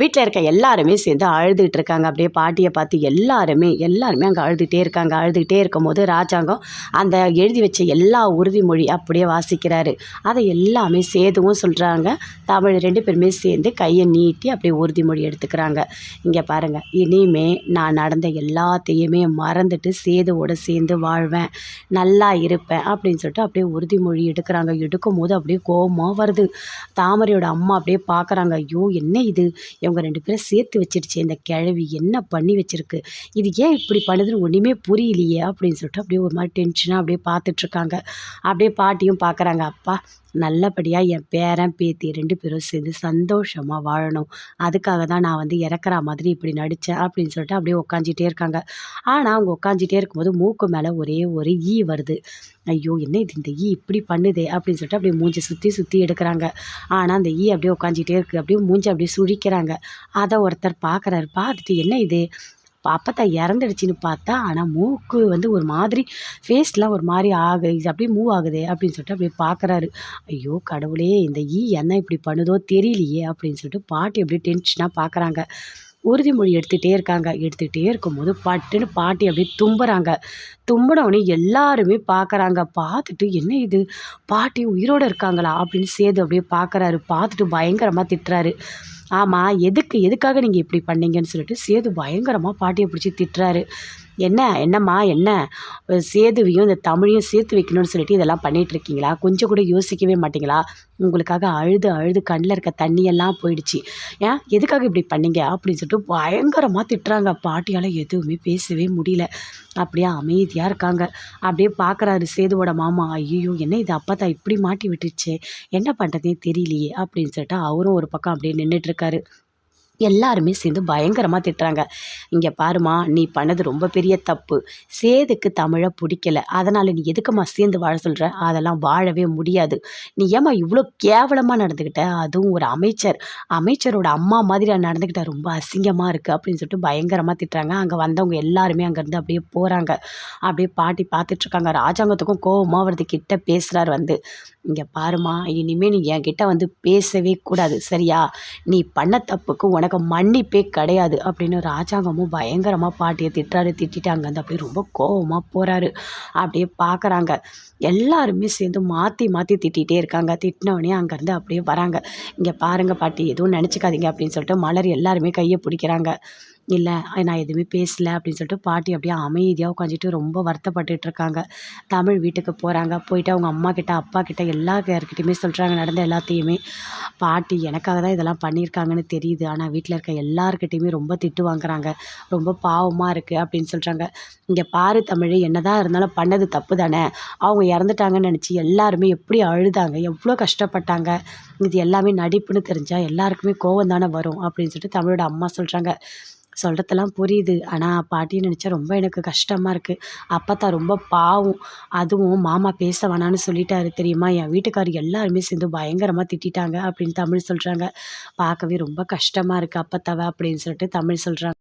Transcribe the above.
வீட்டில் இருக்க எல்லாருமே சேர்ந்து அழுதுகிட்டு இருக்காங்க அப்படியே பாட்டியை பார்த்து எல்லாருமே எல்லாருமே அங்கே அழுதுகிட்டே இருக்காங்க. அழுதுகிட்டே இருக்கும்போது ராஜாங்கம் அந்த எழுதி வச்ச எல்லா உறுதிமொழி அப்படியே வாசிக்கிறாரு. அதை எல்லாமே சேதுவும் சொல்கிறாங்க தமிழ் ரெண்டு பேருமே சேர்ந்து கையை நீட்டி அப்படியே உறுதிமொழி எடுத்துக்கிறாங்க. இங்கே பாருங்கள் இனிமே நான் நடந்த எல்லாத்தையுமே மறந்துட்டு சேதுவோட சேர்ந்து வாழ்வேன். நல்லா இருப்பேன் அப்படின்னு சொல்லிட்டு அப்படியே உறுதிமொழி எடுக்கிறாங்க. எடுக்கும் போது அப்படியே கோபமாக வருது. தாமரையோட அம்மா அப்படியே பார்க்குறாங்க ஐயோ என்ன இது? இவங்க ரெண்டு பேரும் சேர்த்து வச்சிருச்சு. இந்த கிழவி என்ன பண்ணி வச்சிருக்கு? இது ஏன் இப்படி பண்ணுதுன்னு ஒன்றுமே புரியலையே அப்படின்னு சொல்லிட்டு அப்படியே ஒரு மாதிரி டென்ஷனாக அப்படியே பார்த்துட்ருக்காங்க. அப்படியே பாட்டியும் பார்க்குறாங்க. அப்பா நல்லபடியாக என் பேரன் பேத்தி ரெண்டு பேரும் சேர்ந்து சந்தோஷமாக வாழணும். அதுக்காக தான் நான் வந்து இறக்குற மாதிரி இப்படி நடித்தேன் அப்படின்னு சொல்லிட்டு அப்படியே உட்காந்துட்டே இருக்காங்க. ஆனால் அவங்க உட்காந்துட்டே இருக்கும்போது மூக்கு மேலே ஒரே ஒரு ஈ வருது. ஐயோ என்ன இது இந்த ஈ இப்படி பண்ணுதே அப்படின்னு சொல்லிட்டு அப்படியே மூஞ்சி சுற்றி சுற்றி எடுக்கிறாங்க. ஆனால் அந்த ஈ அப்படியே உட்காந்துட்டே இருக்குது அப்படியே மூஞ்சி அப்படியே சுழிக்கிறாங்க. அதை ஒருத்தர் பார்க்குறாரு பார்த்துட்டு என்ன இது? அப்பத்தா இறந்துடுச்சின்னு பார்த்தா ஆனால் மூக்கு வந்து ஒரு மாதிரி ஃபேஸ்லாம் ஒரு மாதிரி ஆகு இது அப்படியே மூவ் ஆகுதே அப்படின்னு சொல்லிட்டு அப்படியே பார்க்குறாரு ஐயோ கடவுளே இந்த ஈ என்ன இப்படி பண்ணுதோ தெரியலையே அப்படின்னு சொல்லிட்டு பாட்டி அப்படியே டென்ஷனாக பார்க்குறாங்க உறுதிமொழி எடுத்துகிட்டே இருக்காங்க. எடுத்துகிட்டே இருக்கும்போது பட்டுன்னு பாட்டி அப்படியே தும்புறாங்க. தும்பினவுடனே எல்லாருமே பார்க்குறாங்க பார்த்துட்டு என்ன இது? பாட்டி உயிரோடு இருக்காங்களா? அப்படின்னு சேது அப்படியே பார்க்குறாரு பார்த்துட்டு பயங்கரமாக திட்டுறாரு. ஆமாம் எதுக்கு எதுக்காக நீங்கள் இப்படி பண்ணீங்கன்னு சொல்லிட்டு சேது பயங்கரமாக பாட்டியை பிடிச்சி திட்டுறாரு. என்ன என்னம்மா என்ன? சேதுவையும் இந்த தமிழையும் சேர்த்து வைக்கணும்னு சொல்லிட்டு இதெல்லாம் பண்ணிகிட்ருக்கீங்களா கொஞ்சம் கூட யோசிக்கவே மாட்டிங்களா? உங்களுக்காக அழுது அழுது கண்ணில் இருக்க தண்ணியெல்லாம் போயிடுச்சு. ஏன்? எதுக்காக இப்படி பண்ணீங்க? அப்படின்னு சொல்லிட்டு பயங்கரமாக திட்டுறாங்க. பாட்டியால் எதுவுமே பேசவே முடியல. அப்படியே அமைதியாக இருக்காங்க. அப்படியே பார்க்குறாரு சேதுவோட மாமா. ஐயோ என்ன இது அப்பா தான் இப்படி மாட்டி விட்டுருச்சே? என்ன பண்ணுறதே தெரியலையே அப்படின்னு சொல்லிட்டு அவரும் ஒரு பக்கம் அப்படியே நின்றுட்டுருக்காரு எல்லாருமே சேர்ந்து பயங்கரமாக திட்டுறாங்க. இங்கே பாருமா நீ பண்ணது ரொம்ப பெரிய தப்பு. சேதுக்கு தமிழை பிடிக்கல. அதனால் நீ எதுக்குமா சேர்ந்து வாழ சொல்கிற அதெல்லாம் வாழவே முடியாது. நீ ஏம்மா இவ்வளோ கேவலமாக நடந்துக்கிட்ட அதுவும் ஒரு அமைச்சர். அமைச்சரோட அம்மா மாதிரி நடந்துக்கிட்ட ரொம்ப அசிங்கமாக இருக்குது அப்படின்னு சொல்லிட்டு பயங்கரமாக திட்டுறாங்க. அங்கே வந்தவங்க எல்லாருமே அங்கேருந்து அப்படியே போகிறாங்க அப்படியே பாட்டி பார்த்துட்ருக்காங்க ராஜாங்கத்துக்கும் கோபமாக வருது. கிட்ட பேசுகிறார் வந்து. இங்கே பாருமா இனிமேல் நீ என்கிட்ட வந்து பேசவே கூடாது. சரியா? நீ பண்ண தப்புக்கு உனக்கு மன்னிப்பே கிடையாது அப்படின்னு ராஜாங்கமும் பயங்கரமாக பாட்டியை திட்டாரு திட்டாங்க அந்த அப்படியே ரொம்ப கோபமாக போகிறாரு அப்படியே பார்க்குறாங்க எல்லாருமே சேர்ந்து மாற்றி மாற்றி திட்டிகிட்டே இருக்காங்க. திட்டினோடனே அங்கேருந்து அப்படியே வராங்க. இங்கே பாருங்கள் பாட்டி எதுவும் நினச்சிக்காதீங்க அப்படின்னு சொல்லிட்டு மலர் எல்லாருமே கையை பிடிக்கிறாங்க. இல்லை நான் எதுவுமே பேசலை அப்படின்னு சொல்லிட்டு பாட்டி அப்படியே அமைதியாக உட்காந்துட்டு ரொம்ப வருத்தப்பட்டுட்டு இருக்காங்க. தமிழ் வீட்டுக்கு போகிறாங்க போயிட்டு அவங்க அம்மா கிட்ட அப்பா கிட்ட எல்லா யார்கிட்டையுமே சொல்கிறாங்க நடந்த எல்லாத்தையுமே. பாட்டி எனக்காக தான் இதெல்லாம் பண்ணியிருக்காங்கன்னு தெரியுது. ஆனால் வீட்டில் இருக்க எல்லாருக்கிட்டையுமே ரொம்ப திட்டு வாங்குறாங்க. ரொம்ப பாவமாக இருக்குது அப்படின்னு சொல்கிறாங்க இங்கே பாரு தமிழ் என்னதான் இருந்தாலும் பண்ணது தப்பு தானே. அவங்க இறந்துட்டாங்கன்னு நினச்சி எல்லாருமே எப்படி அழுதாங்க? எவ்வளோ கஷ்டப்பட்டாங்க? இது எல்லாமே நடிப்புன்னு தெரிஞ்சால் எல்லாருக்குமே கோவம் தானே வரும் அப்படின்னு சொல்லிட்டு தமிழோட அம்மா சொல்கிறாங்க சொல்கிறதெல்லாம் புரியுது. ஆனால் பாட்டியை நினச்சா ரொம்ப எனக்கு கஷ்டமாக இருக்குது அப்பத்தா ரொம்ப பாவம். அதுவும் மாமா பேச வேணான்னு சொல்லிட்டாரு தெரியுமா? என் வீட்டுக்காரர் எல்லாருமே சேர்ந்து பயங்கரமாக திட்டிட்டாங்க அப்படின்னு தமிழ் சொல்கிறாங்க பார்க்கவே ரொம்ப கஷ்டமாக இருக்குது அப்பத்தாவை அப்படின்னு சொல்லிட்டு தமிழ் சொல்கிறாங்க